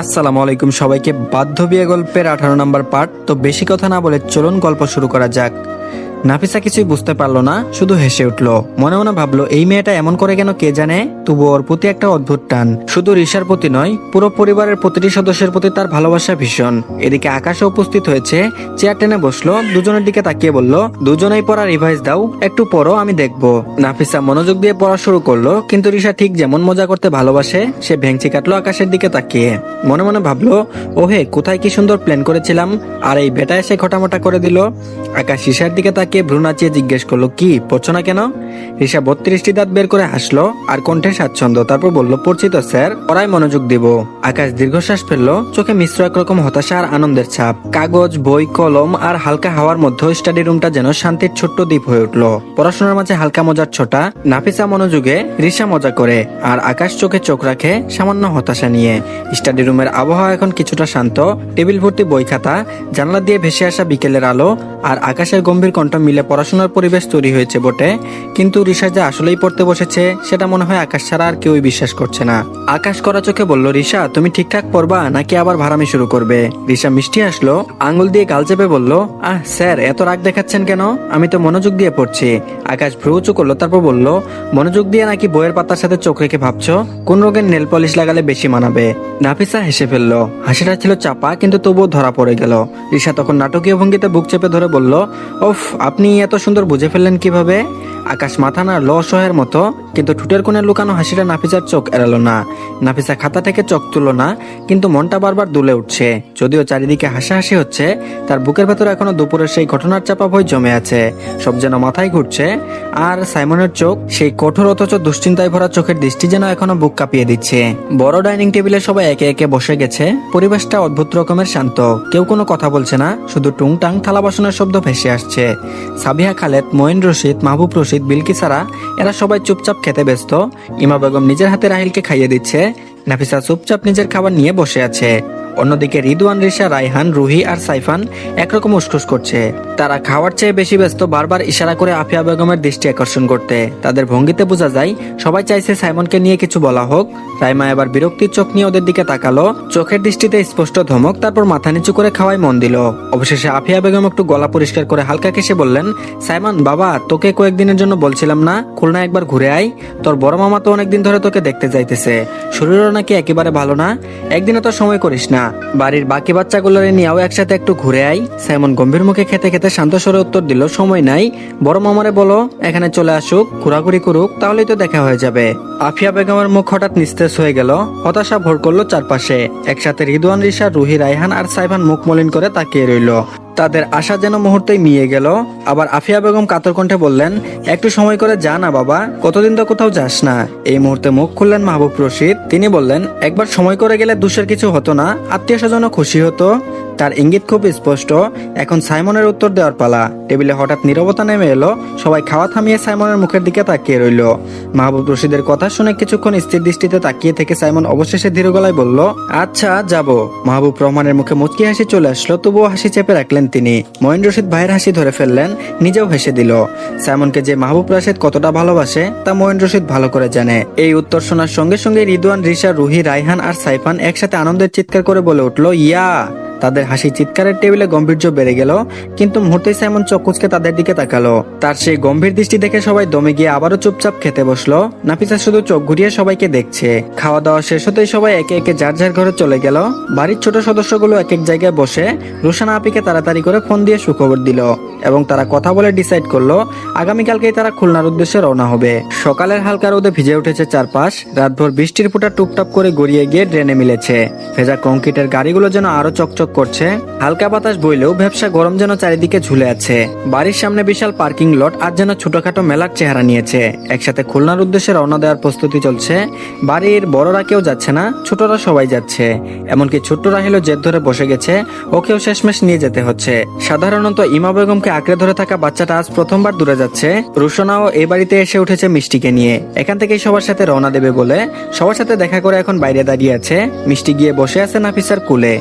আসসালামু আলাইকুম সবাইকে বাধ্য বিয়ে গল্পের আঠারো নম্বর পার্ট তো বেশি কথা না বলে চলুন গল্প শুরু করা যাক। নাফিসা কিছুই বুঝতে পারল না, শুধু হেসে উঠল। মনে মনে ভাবলো, এই মেয়েটা এমন করে কেন কে জানে? তবু ওর প্রতি একটা অদ্ভুত টান। শুধু ঋষার প্রতি নয়, পুরো পরিবারের প্রতিটি সদস্যের প্রতি তার ভালোবাসা ভীষণ। এদিকে আকাশে উপস্থিত হয়েছে, চেয়ার টেনে বসল, দুজনের দিকে তাকিয়ে বলল, দুজনেই পড়া রিভাইস দাও, একটু পড়ো, আমি দেখব। নাফিসা মনোযোগ দিয়ে পড়া শুরু করল, কিন্তু ঋষা ঠিক যেমন মজা করতে ভালোবাসে, সে ভেঙচি কাটলো আকাশের দিকে তাকিয়ে। মনে মনে ভাবলো, ওহে, কোথায় কি সুন্দর প্ল্যান করেছিলাম, আর এই বেটা এসে খটামটা করে দিল। আকাশ ঋষার দিকে তাকিয়ে ভ্রু নাচিয়ে জিজ্ঞেস করল, কি, পড়ছো না কেন? ঋষা বত্রিশটি দাঁত বের করে হাসলো আর কণ্ঠে স্বাচ্ছন্দ্য, তারপর বলল, পড়ছি তো, স্যার। পড়ায় মনোযোগ দিব। আকাশ দীর্ঘশ্বাস ফেলল, চোখে মিশ্র একরকম হতাশা আর আনন্দের ছাপ। কাগজ, বই, কলম আর হালকা হাওয়ার মধ্যে স্টাডি রুমটা যেন শান্তির ছোট্ট দ্বীপ হয়ে উঠল। পড়াশোনার মাঝে হালকা মজার ছোটা, নাফিসা মনোযোগে ঋষা মজা করে আর আকাশ চোখে চোখ রাখে সামান্য হতাশা নিয়ে। স্টাডি রুমের আবহাওয়া এখন কিছুটা শান্ত, টেবিল ভর্তি বই খাতা, জানলা দিয়ে ভেসে আসা বিকেলের আলো আর আকাশের গম্ভীর কণ্ঠ মিলে পড়াশোনার পরিবেশ তৈরি হয়েছে বটে। কিন্তু ঋষা যে আসলেই পড়তে বসেছে, সেটা মনে হয় আকাশ ছাড়া আর কেউই বিশ্বাস করছে না। আকাশ করা চোখে বলল, ঋষা, তুমি ঠিকঠাক পড়বা নাকি আবার ভাড়ামি শুরু করবে? ঋষা মিষ্টি আসলো আঙ্গুল দিয়ে গাল চেপে বলল, আহ, স্যার, এত রাগ দেখাচ্ছেন কেন? আমি তো মনোযোগ দিয়ে পড়ছি। আকাশ ভ্রু উঁচু করল, তারপর বলল, মনোযোগ দিয়ে নাকি বইয়ের পাতার সাথে চোখ রেখে ভাবছ? কোন রোগের নেল পলিশ লাগালে বেশি মানাবে? নাফিসা হেসে ফেলল, হাসিটা ছিল চাপা, কিন্তু তবুও ধরা পড়ে গেল। ঋষা তখন নাটকীয় ভঙ্গিতে বুক চেপে ধরে বলল, ওফ, আপনি এত সুন্দর বুঝে ফেললেন কীভাবে? আকাশ মাথা না ল অসহায়ের মতো। কিন্তু ঠুটের কোণে লুকানো হাসিটা নাফিসার চোখ এড়ালো না। নাফিসা খাতা থেকে চোখ তুললো না, কিন্তু মনটা বারবার দুলে উঠছে। যদিও চারিদিকে হাসাহাসি হচ্ছে, তার বুকের ভেতরে এখনও দুপুরের সেই ঘটনার চাপা ভয় জমে আছে। সব যেন মাথায় ঘুরছে। আর সাইমনের চোখ সেই কঠোর অথচ দুশ্চিন্তায় ভরা চোখের দৃষ্টি যেন এখনও বুক কাঁপিয়ে দিচ্ছে। বড় ডাইনিং টেবিলে সবাই একে একে বসে গেছে। পরিবেশটা অদ্ভুত রকমের শান্ত। কেউ কোনো কথা বলছে না, শুধু টুংটাং থালা বাসনের শব্দ ভেসে আসছে। সাবিহা, খালেদ, মঈন রশিদ, মাহবুব রশিদ, বিলকি ছাড়া এরা সবাই চুপচাপ খেতে ব্যস্ত। ইমা বেগম নিজের হাতে রাহিলকে খাইয়ে দিচ্ছে। নাফিসা চুপচাপ নিজের খাবার নিয়ে বসে আছে। অন্যদিকে রিদওয়ান, রিশা, রায়হান, রুহি আর সাইফান একরকম উসখুস করছে। তারা খাওয়ার চেয়ে বেশি ব্যস্ত বারবার ইশারা করে আফিয়া বেগমের দৃষ্টি আকর্ষণ করতে। তাদের ভঙ্গিতে বোঝা যায়, সবাই চাইছে সাইমনকে নিয়ে কিছু বলা হোক। রাইমা এবার বিরক্তির চোখ নিয়ে ওদের দিকে তাকালো। চোখের দৃষ্টিতে স্পষ্ট ধমক, তারপর মাথা নিচু করে খাওয়াই মন দিল। অবশেষে আফিয়া বেগম একটু গলা পরিষ্কার করে হালকা কেসে বললেন, সাইমন, বাবা, তোকে কয়েকদিনের জন্য বলছিলাম না, খুলনা একবার ঘুরে আয়। তোর বড় মামা তো অনেকদিন ধরে তোকে দেখতে যাইতেছে। শরীরও নাকি একেবারে ভালো না। একদিনে তো সময় করিস না। বাড়ির বাকি বাচ্চাগুলোরে নিয়েও একসাথে একটু ঘুরে আই। সাইমন গম্ভীর মুখে খেতে খেতে শান্ত স্বরে উত্তর দিল, সময় নাই। বড় মামারে বলো, এখানে চলে আসুক, ঘোরাঘুরি করুক, তাহলেই তো দেখা হয়ে যাবে। আফিয়া বেগমের মুখ হঠাৎ নিস্তেজ হয়ে গেল, হতাশা ভর করল চারপাশে। একসাথে রিদওয়ান, রিশা, রুহি, রায়হান আর সাইফান মুখ মলিন করে তাকিয়ে রইল। তাদের আশা যেন মুহূর্তেই মিয়ে গেল। আবার আফিয়া বেগম কাতর কণ্ঠে বললেন, একটু সময় করে যা না বাবা, কতদিন তো কোথাও যাস না। এই মুহূর্তে মুখ খুললেন মাহবুব রশিদ। তিনি বললেন, একবার সময় করে গেলে দুশের কিছু হতো না আত্মীয় স্বজনও খুশি হতো। তার ইঙ্গিত খুব স্পষ্ট। এখন সাইমনের উত্তর দেওয়ার পালা। টেবিলে হঠাৎ নীরবতা নেমে এলো। সবাই খাওয়া থামিয়ে সাইমনের মুখের দিকে তাকিয়ে রইল। মাহবুব রশিদের কথা শুনে কিছুক্ষণ স্থির দৃষ্টিতে তাকিয়ে থেকে সাইমন অবশেষে ধীর গলায় বলল আচ্ছা যাব। মাহবুব রহমানের মুখে মুচকি হাসি চলে আসলো, তবুও হাসি চেপে রাখলেন তিনি। মঈন রশিদ ভাইয়ের হাসি ধরে ফেললেন, নিজেও হেসে দিল। সাইমনকে যে মাহবুব রাশেদ কতটা ভালোবাসে, তা মঈন রশিদ ভালো করে জানে। এই উত্তর শোনার সঙ্গে সঙ্গে রিদওয়ান, রিশা, রুহি রাইহান আর সাইফান একসাথে আনন্দের চিৎকার করে বলে উঠল, ইয়া! তাদের হাসি চিৎকারের টেবিলে গম্ভীর্য বেড়ে গেল, কিন্তু মুহূর্তে সাইমন চকুচকে তাদের দিকে তাকালো। তার সেই গম্ভীর দৃষ্টি দেখে সবাই দমে গিয়ে আবারও চুপচাপ খেতে বসল। নাফিসা শুধু চোখ ঘুরিয়ে সবাইকে দেখছে। খাওয়া দাওয়া শেষ হতেই সবাই একে একে যার যার ঘরে চলে গেল। বাড়ির ছোট সদস্যগুলো এক এক জায়গায় বসে। রোশানা আপিকে তাড়াতাড়ি করে ফোন দিয়ে সুখবর দিল। এবং তারা কথা বলে ডিসাইড করল, আগামীকালকেই তারা খুলনার উদ্দেশ্যে রওনা হবে। সকালের হালকা রোদে ভিজে উঠেছে চারপাশ, রাতভর বৃষ্টির ফোঁটা টুপটাপ করে গড়িয়ে গিয়ে ড্রেনে মিলেছে। ভেজা কংক্রিটের গাড়িগুলো যেন আরও চকচক করছে, হালকা বাতাস বইলেও ব্যবসা গরম যেন চারিদিকে ঝুলে আছে। বাড়ির সামনে বিশাল পার্কিং লট আর যেন ছোটখাটো মেলার চেহারা নিয়েছে। একসাথে খুলনার উদ্দেশ্যে রওনা দেওয়ার প্রস্তুতি চলছে। বাড়ির বড়রা কেউ যাচ্ছে না, ছোটরা সবাই যাচ্ছে। এমনকি ছোট্ট রাহিলও জেদ ধরে বসে গেছে, ওকেও শেষমেশ নিয়ে যেতে হচ্ছে। সাধারণত ইমা বেগমকে মুখে আঁকড়ে ধরে থাকা বাচ্চাটা আজ প্রথমবার দূরে যাচ্ছে। রুশনাও এই বাড়িতে এসে উঠেছে মিষ্টিকে নিয়ে। এখান থেকেই সবার সাথে রওনা দেবে বলে সবার সাথে দেখা করে এখন বাইরে দাঁড়িয়ে আছে। মিষ্টি গিয়ে বসে আছে নাফিসার কুলে।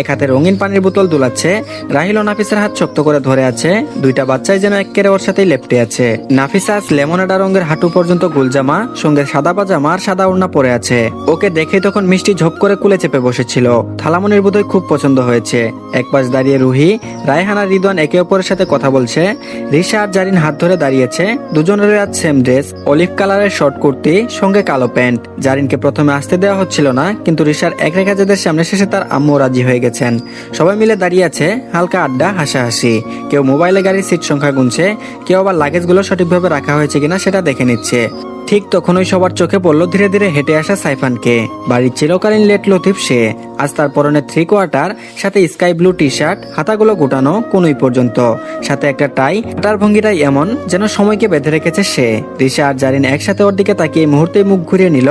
এক হাতে রঙিন পানির বোতল দুলাচ্ছে। রাহিল ও নাফিসার হাত শক্ত করে ধরে আছে। দুইটা বাচ্চাই যেন একেবারে ওর সাথেই লেপটে আছে। নাফিসা আজ লেমনেডা রঙের হাঁটু পর্যন্ত গুলজামা, সঙ্গে সাদা পাজামা আর সাদা ওড়না পরে আছে। ওকে দেখে তখন মিষ্টি ঝোপ করে কুলে চেপে বসেছিল। থালামনির বোধহয় খুব পছন্দ হয়েছে। এক পাশ দাঁড়িয়ে রুহি, রায়হানা, রিদওয়ান একে অপরের সাথে কথা বলছে। রিশা আর জারিন হাত ধরে দাঁড়িয়েছে। দুজনের আজ সেম ড্রেস অলিভ কালারের শর্ট কুর্তি, সঙ্গে কালো প্যান্ট। জারিনকে প্রথমে আসতে দেওয়া হচ্ছিল না, কিন্তু রিশার এক রেখাজেদের সামনে শেষে তার আম্মু রাজি হয়ে গেছেন। সবাই মিলে দাঁড়িয়ে আছে, হালকা আড্ডা, হাসাহাসি। কেউ মোবাইলে গাড়ির সিট সংখ্যা গুনছে, কেউ আবার লাগেজগুলো সঠিকভাবে রাখা হয়েছে কিনা সেটা দেখে নিচ্ছে। ঠিক তখনই সবার চোখে পড়ল ধীরে ধীরে হেঁটে আসা সাইফানকে। বাড়ির চিরকালীন লেট লতিফ সে। আজ তার পরনে থ্রি কোয়ার্টার সাথে স্কাই ব্লু টি শার্ট হাতাগুলো গোটানো কোনই পর্যন্ত। সাথে একটা টাই তার ভঙ্গিটাই এমন যেন সময়কে বেঁধে রেখেছে সে। রিশা আর জারিন একসাথে ওর দিকে তাকিয়ে মুহূর্তে মুখ ঘুরিয়ে নিল।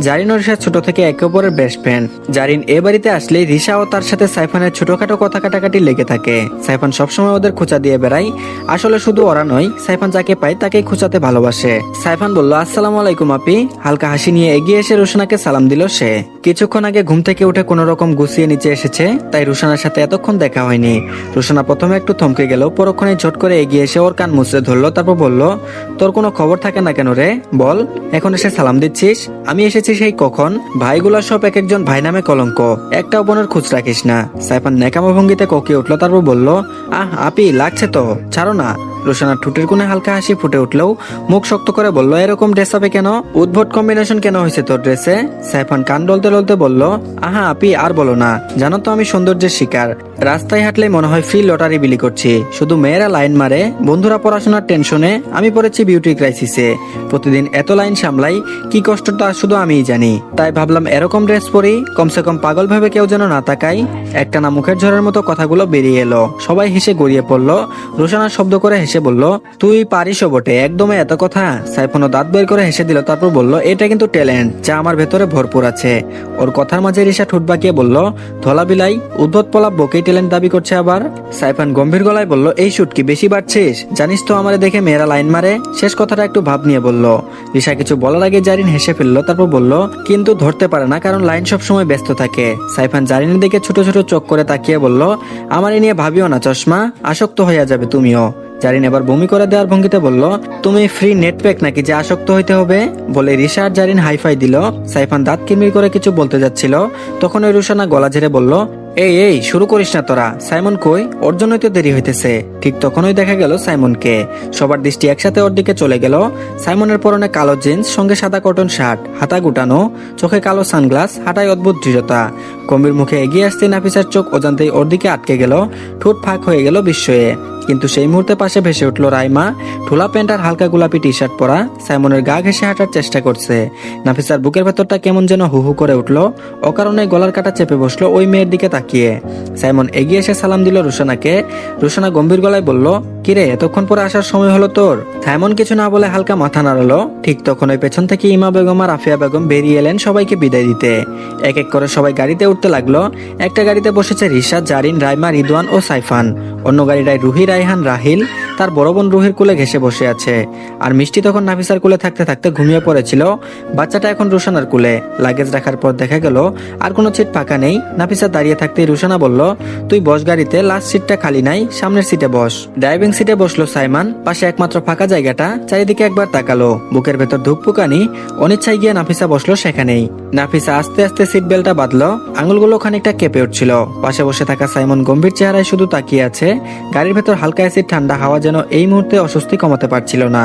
জারিন ও রিশা ছোট থেকে একে অপরের বেস্ট ফ্রেন্ড জারিন এ বাড়িতে আসলে রিশা ও তার সাথে সাইফানের ছোটখাটো কথা কাটাকাটি লেগে থাকে। সাইফান সবসময় ওদের খোঁচা দিয়ে বেড়ায়। আসলে শুধু ওরা নয়, সাইফান যাকে পায় তাকেই খোঁচাতে ভালোবাসে। সাইফান বলল আসসালামু আলাইকুম আপি। হালকা হাসি নিয়ে এগিয়ে এসে রোশনাকে সালাম দিল সে। কিছুক্ষণ আগে ঘুম থেকে উঠে কোনো রকম গুছিয়ে নিচে এসেছে, তাই রুশানার সাথে এতক্ষণ দেখা হয়নি। রুশানা প্রথমে একটু থমকে গেল পরক্ষণে ঝট করে এগিয়ে এসে ওর কান মুচড়ে ধরলো, তারপর বলল, তোর কোনো খবর থাকে না কেন রে? বল, এখন এসে সালাম দিচ্ছিস? আমি এসেছি সেই কখন? ভাইগুলা সব এক একজন ভাই নামে কলঙ্ক, একটা বোনের খোঁজ রাখিস না। সাইফান নেকামো ভঙ্গিতে কোকিয়ে উঠল, তারপর বলল, আহ, আপি, লাগছে তো, ছাড়ো না। রোশানার ঠোঁটের কোণে হালকা হাসি ফুটে উঠলেও মুখ শক্ত করে বলল, এরকম ড্রেস হবে কেন? উদ্ভট কম্বিনেশন কেন হয়েছে তোর ড্রেসে সাইফান কান ডলতে ডলতে বলল, আহা, আপি, আর বলো না। জানো তো আমি সৌন্দর্যের শিকার। রাস্তায় হাঁটলেই মনে হয় ফ্রি লটারি বিলি করছি। শুধু মেয়েরা লাইন মারে, বন্ধুরা পড়াশোনার টেনশনে আমি পড়েছি বিউটি ক্রাইসিসে। প্রতিদিন এত লাইন সামলাই, কি কষ্টটা শুধু আমিই জানি। তাই ভাবলাম এরকম ড্রেস পরি, কমসে কম পাগল ভেবে কেউ যেন না তাকাই একটা না মুখের ঝড়ের মতো কথাগুলো বেরিয়ে এলো। সবাই হেসে গড়িয়ে পড়ল। রোশানা শব্দ করে হেসে বলল, তুই পারিস বটে, একদমই এত কথা। সাইফনও দাঁত বের করে হেসে দিল, তারপর বলল, এটা কিন্তু ট্যালেন্ট, যা আমার ভেতরে ভরপুর আছে। ওর কথার মাঝে রিসা ঠুট বাঁকিয়ে বলল, ধলা বিলাই উদ্ভট পলা বকেই ট্যালেন্ট দাবি করছে আবার? সাইফান গম্ভীর গলায় বলল, এই শুট কি বেশি বাড়ছিস? জানিস তো আমারে দেখে মেয়েরা লাইন মারে? শেষ কথাটা একটু ভাব নিয়ে বলল। রিসা কিছু বলার আগে জারিন হেসে ফেলল, তারপর বলল, কিন্তু ধরতে পারে না, কারণ লাইন সব সময় ব্যস্ত থাকে। সাইফান জারিনের দিকে ছোট ছোট চোখ করে তাকিয়ে বলল, আমার নিয়ে ভাবিও না, চশমা, আসক্ত হইয়া যাবে তুমিও। জারিন এবার বমি করে দেওয়ার ভঙ্গিতে বলল, তুমি ফ্রি নেট প্যাক নাকি যে আসক্ত হইতে হবে? বলে রিশা জারিন হাইফাই দিল। সাইফান দাঁত কিরমির করে কিছু বলতে যাচ্ছিল। তখন ওই রুশানা গলা ঝেড়ে বলল, এই এই, শুরু করিস না তোরা। সাইমন কই? ওর জন্যই তো দেরি হইতেছে। ঠিক তখনই দেখা গেল সাইমনকে। সবার দৃষ্টি একসাথে ওর দিকে চলে গেল। সাইমনের পরনে কালো জিন্স সঙ্গে সাদা কটন শার্ট হাতা গুটানো, চোখে কালো সানগ্লাস, হাঁটায় অদ্ভুত দৃঢ়তা। কম্বির মুখে এগিয়ে আসতে নাফিসার চোখ অজান্তেই ওর দিকে আটকে গেল। ঠোঁট ফাঁক হয়ে গেল বিস্ময়ে। কিন্তু সেই মুহূর্তে পাশে ভেসে উঠল রাইমা। ঠোলা প্যান্ট আর হালকা গোলাপি টি শার্ট পরা সাইমনের গা ঘেসে হাঁটার চেষ্টা করছে। নাফিসার বুকের ভেতরটা কেমন যেন হু হু করে উঠল। অকারণে গলার কাটা চেপে বসল ওই মেয়ের দিকে তাকিয়ে। সাইমন এগিয়ে এসে সালাম দিল রুশানাকে। রুশানা গম্ভীর গলায় বলল, কিরে, এতক্ষণ পরে আসার সময় হলো তোর? সাইমন কিছু না বলে হালকা মাথা নাড়ালো। ঠিক তখন ওই পেছন থেকে ইমা বেগম আর আফিয়া বেগম বেরিয়ে এলেন সবাইকে বিদায় দিতে। এক এক করে সবাই গাড়িতে উঠতে লাগল। একটা গাড়িতে বসেছে রিশা, জারিন, রাইমা, রিদওয়ান ও সাইফান। অন্য গাড়িটায় রুহি রাইহান রাহিল তার বড় বোন রুহির কোলে ঘেসে বসে আছে। আর মিষ্টি তখন নাফিসার কোলে থাকতে থাকতে ঘুমিয়ে পড়েছিল। বাচ্চাটা এখন রুশানার কোলে। লাগেজ রাখার পর দেখা গেল, আর কোনো সিট ফাঁকা নেই। নাফিসা দাঁড়িয়ে থাকতেই রুশানা বলল, তুই বস গাড়িতে, লাস্ট সিটটা খালি নাই, সামনের সিটে বস। ড্রাইভিং সিটে বসল সাইমান, পাশে একমাত্র ফাঁকা জায়গাটা, চারিদিকে একবার তাকালো। বুকের ভেতর ধুকপুকানি, অনিচ্ছায় গিয়ে নাফিসা বসল সেখানেই। নাফিসা আস্তে আস্তে সিট বেল্টটা বাঁধলো, আঙুলগুলো খানিকটা কেঁপে উঠছিল। পাশে বসে থাকা সাইমন গম্ভীর চেহারায় শুধু তাকিয়ে আছে। গাড়ির ভেতর হালকা অ্যাসিড ঠান্ডা হাওয়া যেন এই মুহূর্তে অস্বস্তি কমাতে পারছিল না।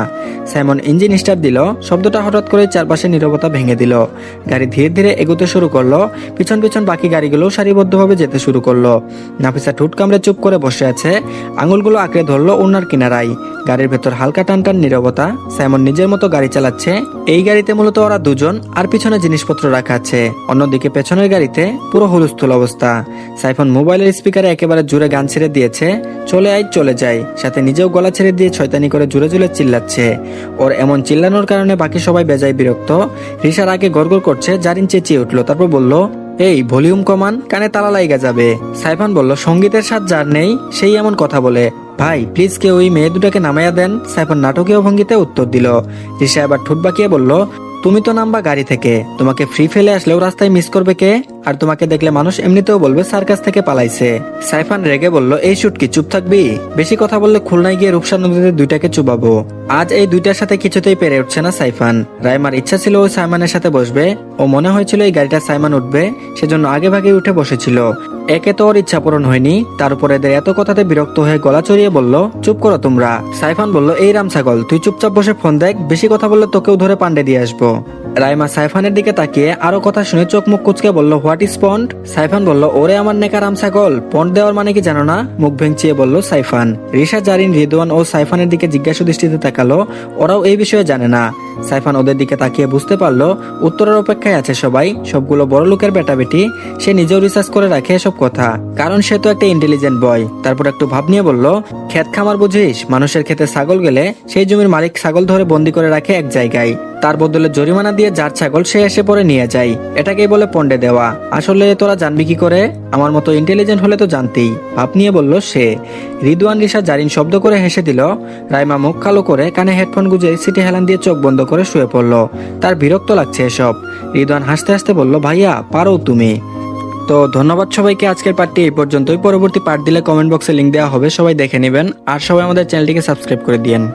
সাইমন ইঞ্জিন স্টার্ট দিল, শব্দটা হঠাৎ করে চারপাশে নিরবতা ভেঙে দিল। গাড়ি ধীরে ধীরে এগোতে শুরু করল, পিছন পিছন বাকি গাড়িগুলো সারিবদ্ধভাবে যেতে শুরু করল। নাফিসা ঠুট কামড়ে চুপ করে বসে আছে, আঙুলগুলো আঁকড়ে ধরলো ওনার কিনারায়। গাড়ির ভেতর হালকা টানটান টান নীরবতা, সাইমন নিজের মতো গাড়ি চালাচ্ছে। এই গাড়িতে মূলত ওরা দুজন আর পিছনে জিনিসপত্র রাখা আছে। অন্যদিকে পেছনের গাড়িতে পুরো হুলস্থুল অবস্থা। সাইফন মোবাইলের স্পিকারে একেবারে জুড়ে গান ছেড়ে দিয়েছে, চলে আয়, চলে যায় সাথে নিজেও গলা ছেড়ে দিয়ে ছয়তানি করে জুড়ে জুড়ে চিল্লাচ্ছে। ওর এমন চিল্লানোর কারণে বাকি সবাই বেজায় বিরক্ত। রিসার আগে গড়গড় করছে, জারিন চেঁচিয়ে উঠল, তারপর বলল, এই, ভলিউম কমান, কানে তালা লাইগা যাবে। সাইফান বলল, সঙ্গীতের স্বাদ যার নেই, সেই এমন কথা বলে। ভাই প্লিজ কেউ ওই মেয়ে দুটাকে নামাইয়া দেন। সাইফন নাটকীয় ভঙ্গিতে উত্তর দিল। রিসা আবার ঠুট বাঁকিয়ে বলল তুমি তো নামবা গাড়ি থেকে। তোমাকে ফ্রি ফেলে আসলেও রাস্তায় মিস করবে কে? আর তোমাকে দেখলে মানুষ এমনিতেও বলবে সার্কাস থেকে পালাইছে। সাইফান রেগে বলল, এই শুটকি, চুপ থাকবি? বেশি কথা বললে খুলনায় গিয়ে রূপসা নদীতে দুইটাকে চুবাবো। আজ এই দুইটার সাথে কিছুতেই পেরে উঠছে না সাইফান। রাইমার ইচ্ছা ছিল ওই সাইমানের সাথে বসবে। ও মনে হয়েছিল এই গাড়িটা সাইমান উঠবে। সেজন্য আগে ভাগে উঠে বসেছিল। একে তো ওর ইচ্ছা পূরণ হয়নি। তার উপরে এদের এত কথাতে বিরক্ত হয়ে গলা চড়িয়ে বলল, চুপ করো তোমরা। সাইফান বলল, এই রাম ছাগল তুই চুপচাপ বসে ফোন দেখ। বেশি কথা বললে তোকেও ধরে পান্ডে দিয়ে আসব। México. রাইমা সাইফানের দিকে তাকিয়ে আরও কথা শুনে চোখ মুখ কুচকে বলল, হোয়াট ইজ পন্ড? সাইফান বলল, ওরে আমার নেকা রাম ছাগল পন্ড দেওয়ার মানে কি জানো না? মুখ ভেঙচিয়ে বলল, সাইফান। রিশা, জারিন, রিদওয়ান ও সাইফানের দিকে জিজ্ঞাসা দৃষ্টিতে তাকালো, ওরাও এই বিষয়ে জানে না। সাইফান ওদের দিকে তাকিয়ে বুঝতে পারল, উত্তরের অপেক্ষায় আছে সবাই, সবগুলো বড় লোকের বেটা বেটি সে নিজেও রিসার্চ করে রাখে এসব কথা, কারণ সে তো একটা ইন্টেলিজেন্ট বয়। তারপর একটু ভাব নিয়ে বলল ক্ষেত খামার বুঝিস, মানুষের ক্ষেতে ছাগল গেলে সেই জমির মালিক ছাগল ধরে বন্দি করে রাখে এক জায়গায়, তার বদলে জরিমানা দিয়ে যার ছাগল সে এসে পরে নিয়ে যায় এটাকেই বলে পন্ডে দেওয়া। আসলে তোরা জানবি কি করে? আমার মতো ইন্টেলিজেন্ট হলে তো জানতেই। ভাব নিয়ে বলল সে। রিদওয়ান রিসা জারিন শব্দ করে হেসে দিল। রাইমা মুখ কালো করে কানে হেডফোন গুজে সিটি হেলান দিয়ে চোখ বন্ধ করে শুয়ে পড়ল। তার বিরক্ত লাগছে এসব। রিদুয়ান হাসতে হাসতে বলল, ভাইয়া, পারো তুমি। তো ধন্যবাদ সবাইকে, আজকের পার্টটি এই পর্যন্তই। পরবর্তী পার্ট দিলে কমেন্ট বক্সে লিংক দেওয়া হবে। সবাই দেখে নেবেন। আর সবাই আমাদের চ্যানেলটিকে সাবস্ক্রাইব করে দিয়েন।